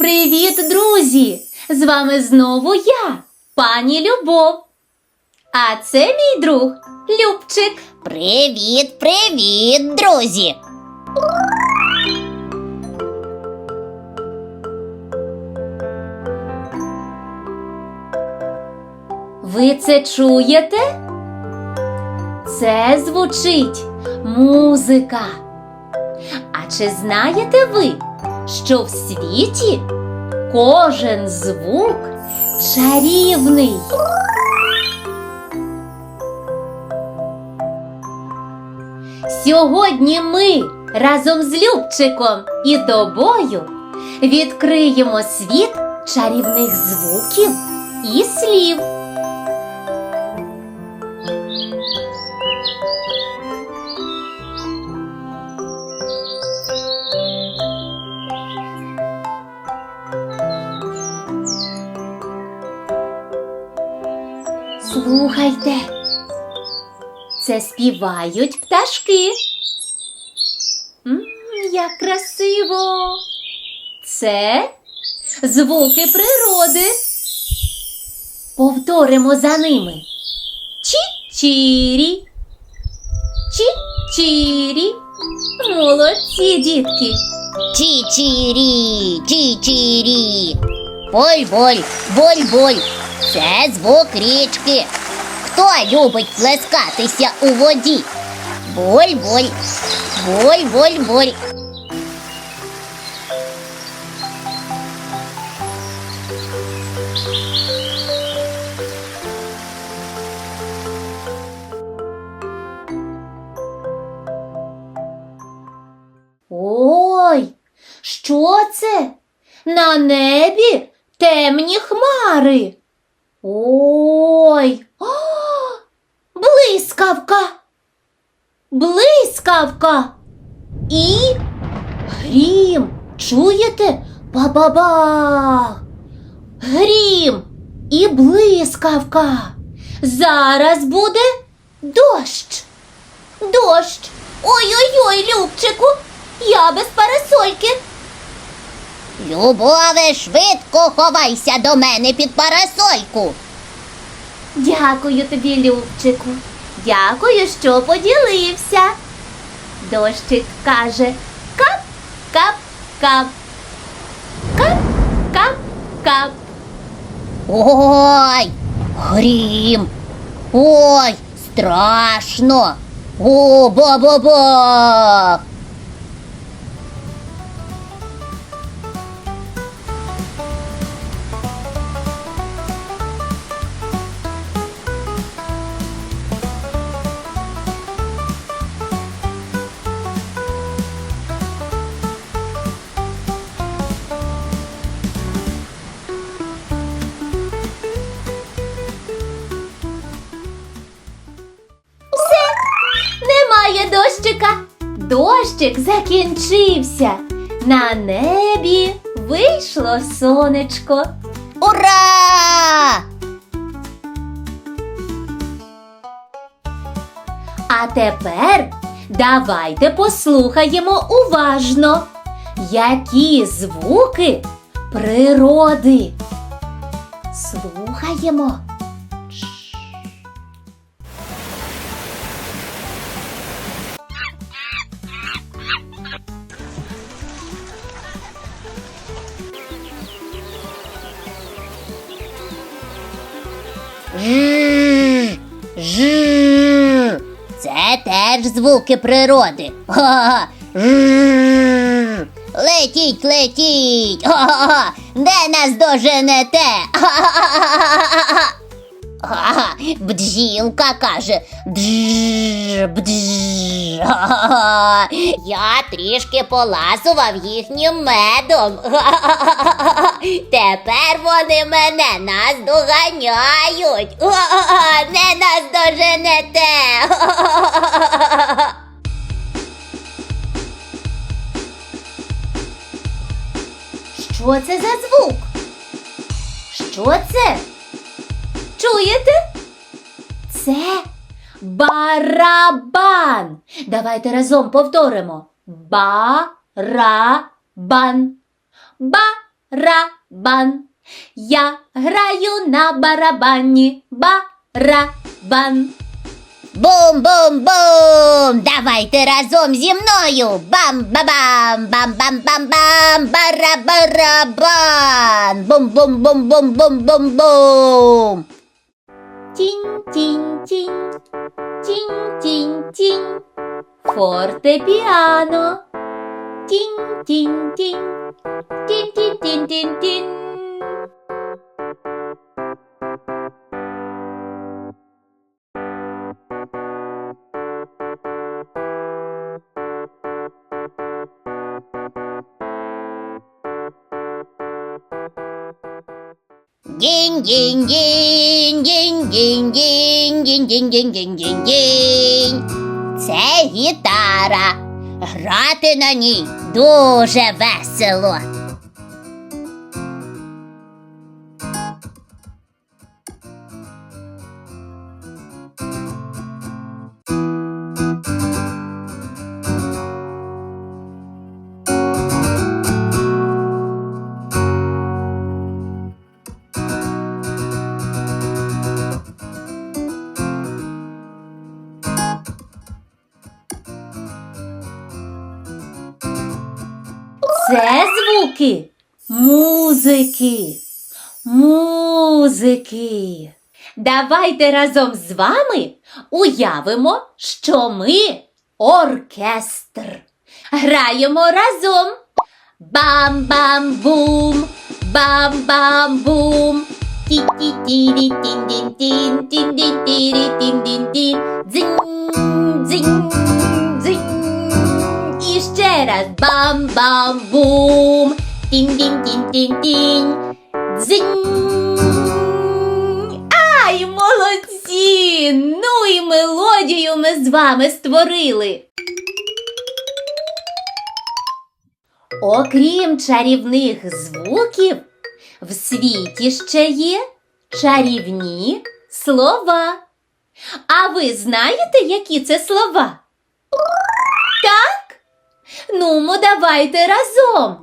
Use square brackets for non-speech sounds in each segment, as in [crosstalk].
Привіт, друзі! З вами знову я, пані Любов. А це мій друг Любчик. Привіт, привіт, друзі! Ви це чуєте? Це звучить музика. А чи знаєте ви, що в світі кожен звук чарівний? Сьогодні ми разом з Любчиком і тобою відкриємо світ чарівних звуків і слів. Це співають пташки. М, як красиво! Це звуки природи. Повторимо за ними. Чі-чірі. Чі-чірі. Молодці, дітки. Чі-чірі, чі-чірі. Боль-боль, боль-боль. Це звук річки. Хто любить плескатися у воді? Боль-боль, боль-боль-боль. Ой, що це? На небі темні хмари. Ой, а, блискавка. Блискавка. І грім. Чуєте? Ба-ба-бах. Грім і блискавка. Зараз буде дощ. Дощ. Ой-ой-ой, Любчику, я без парасольки. Любове, швидко ховайся до мене під парасольку. Дякую тобі, Любчику. Дякую, що поділився. Дощик каже кап, кап, кап. Кап, кап, кап. Ой, грім. Ой, страшно. О, ба-ба-ба. Дощика. Дощик закінчився. На небі вийшло сонечко. Ура! А тепер давайте послухаємо уважно, які звуки природи. Слухаємо. Звуки природи. Ха-ха-ха. Летіть, летіть. Ха-ха-ха. Де нас доженете? Ха-ха-ха. Ха-ха. [laughs] Бджілка каже бдж, бдж. [laughs] Я трішки поласував їхнім медом. Ха-ха-ха. [laughs] Тепер вони мене наздоганяють. Ха-ха-ха. Не нас доженете. Що це за звук? Що це? Чуєте? Це барабан. Давайте разом повторимо. Ба-ра-бан. барабан. Я граю на барабані. Барабан. Бум-бум-бум! Давайте разом зі мною! Бам-ба-бам! Бам-бам-бам-бам! Бара-барабан! Бум-бум-бум-бум-бум-бум-бум! 金金金金金金，fortepiano，金金金金金金金金。Yin, yin, yin, yin. Дінь-дінь-дінь-дінь-дінь. Це гітара. Грати на ній дуже весело. Звуки музики. Музики. Давайте разом з вами уявимо, що ми оркестр. Граємо разом. Бам-бам-бум, бам-бам-бум. Ті-ті-ті-рі-тін-дін-тін, тін-дін-ті-рі-тін-дін-тін. Дзинь, дзинь, дзинь. Раз бам-бам-бум. Тінь-дінь-тінь-тінь-тінь. Дзинь. Ай, молодці! Ну і мелодію ми з вами створили. Окрім чарівних звуків, в світі ще є чарівні слова. А ви знаєте, які це слова? Так? Ну, давайте разом.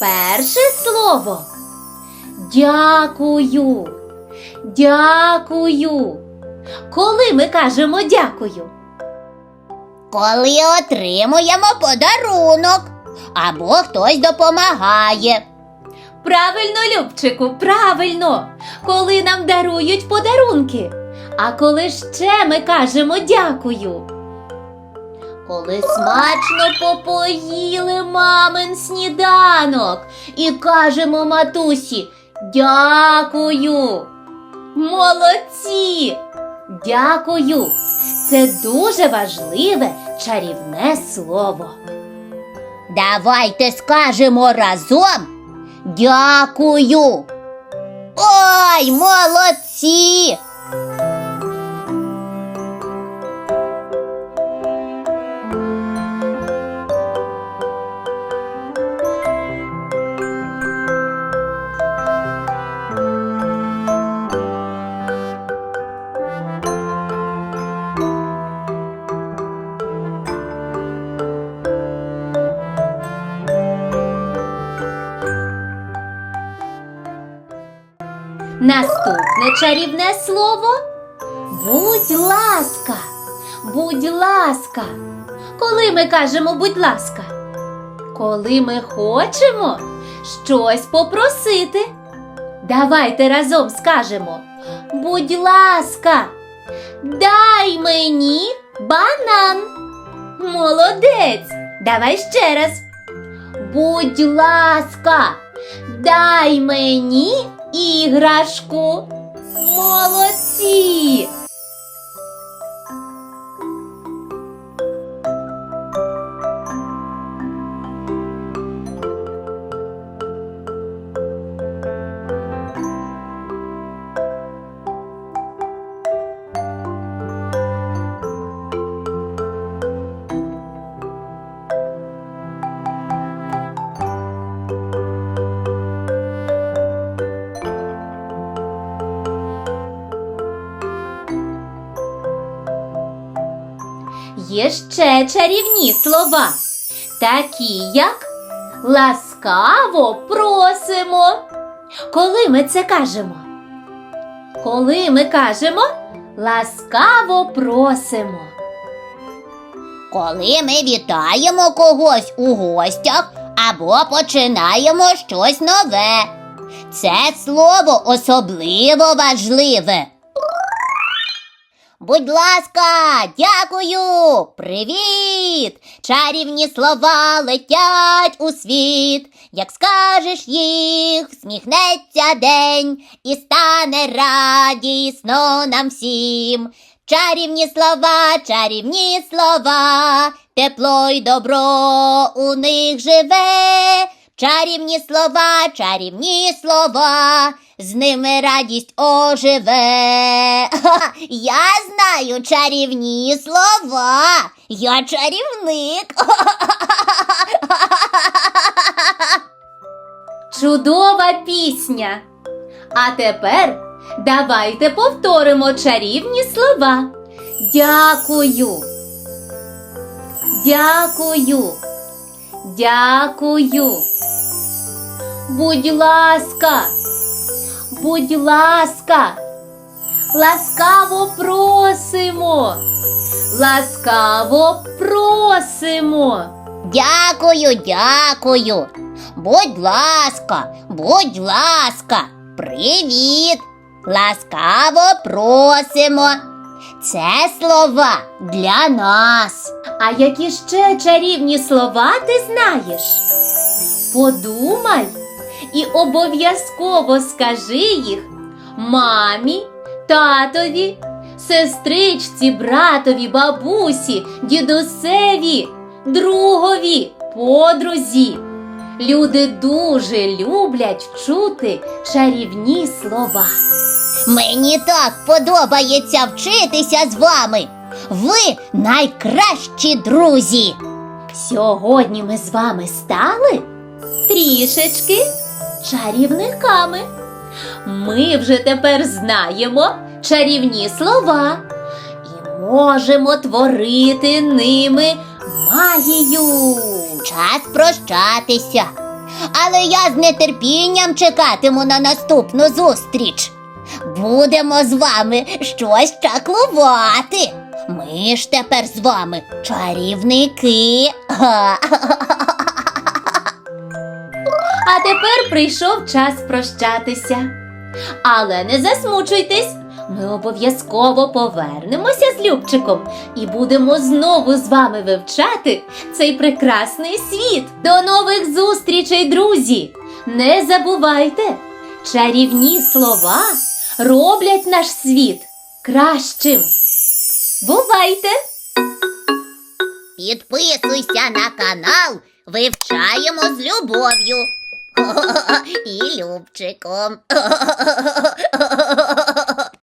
Перше слово. Дякую. Дякую. Коли ми кажемо дякую? Коли отримуємо подарунок або хтось допомагає. Правильно, Любчику, правильно, коли нам дарують подарунки. А коли ще ми кажемо дякую. Коли смачно попоїли мамин сніданок і кажемо матусі дякую. Молодці! Дякую! Це дуже важливе чарівне слово. Давайте скажемо разом дякую. Ой, молодці! Наступне чарівне слово будь ласка. Будь ласка. Коли ми кажемо будь ласка? Коли ми хочемо щось попросити. Давайте разом скажемо Будь ласка, дай мені банан. Молодець. Давай ще раз. Будь ласка, дай мені іграшку. Молодці! Є ще чарівні слова, такі як. Ласкаво просимо. Коли ми це кажемо? Коли ми кажемо ласкаво просимо. Коли ми вітаємо когось у гостях або починаємо щось нове. Це слово особливо важливе. Будь ласка, дякую, привіт! Чарівні слова летять у світ. Як скажеш їх, всміхнеться день і стане радісно нам всім. Чарівні слова, чарівні слова, тепло й добро у них живе. Чарівні слова, чарівні слова, з ними радість оживе. Ха, [laughs] Я знаю чарівні слова. Я чарівник. [laughs] Чудова пісня. А тепер давайте повторимо чарівні слова. Дякую. Дякую. Дякую. Будь ласка. Будь ласка. Ласкаво просимо. Ласкаво просимо. Дякую, дякую. Будь ласка, будь ласка, привіт. Ласкаво просимо. Це слова для нас. А які ще чарівні слова ти знаєш? Подумай і обов'язково скажи їх мамі, татові, сестричці, братові, бабусі, дідусеві, другові, подрузі. Люди дуже люблять чути чарівні слова. Мені так подобається вчитися з вами. Ви найкращі друзі. Сьогодні ми з вами стали трішечки чарівниками. Ми вже тепер знаємо чарівні слова і можемо творити ними магію. Час прощатися. Але я з нетерпінням чекатиму на наступну зустріч. Будемо з вами щось чаклувати. Ми ж тепер з вами чарівники. А тепер прийшов час прощатися. Але не засмучуйтесь, ми обов'язково повернемося з Любчиком і будемо знову з вами вивчати цей прекрасний світ. До нових зустрічей, друзі! Не забувайте, чарівні слова роблять наш світ кращим. Бувайте! Підписуйся на канал, вивчаємо з любов'ю. [laughs] І Любчиком. [laughs]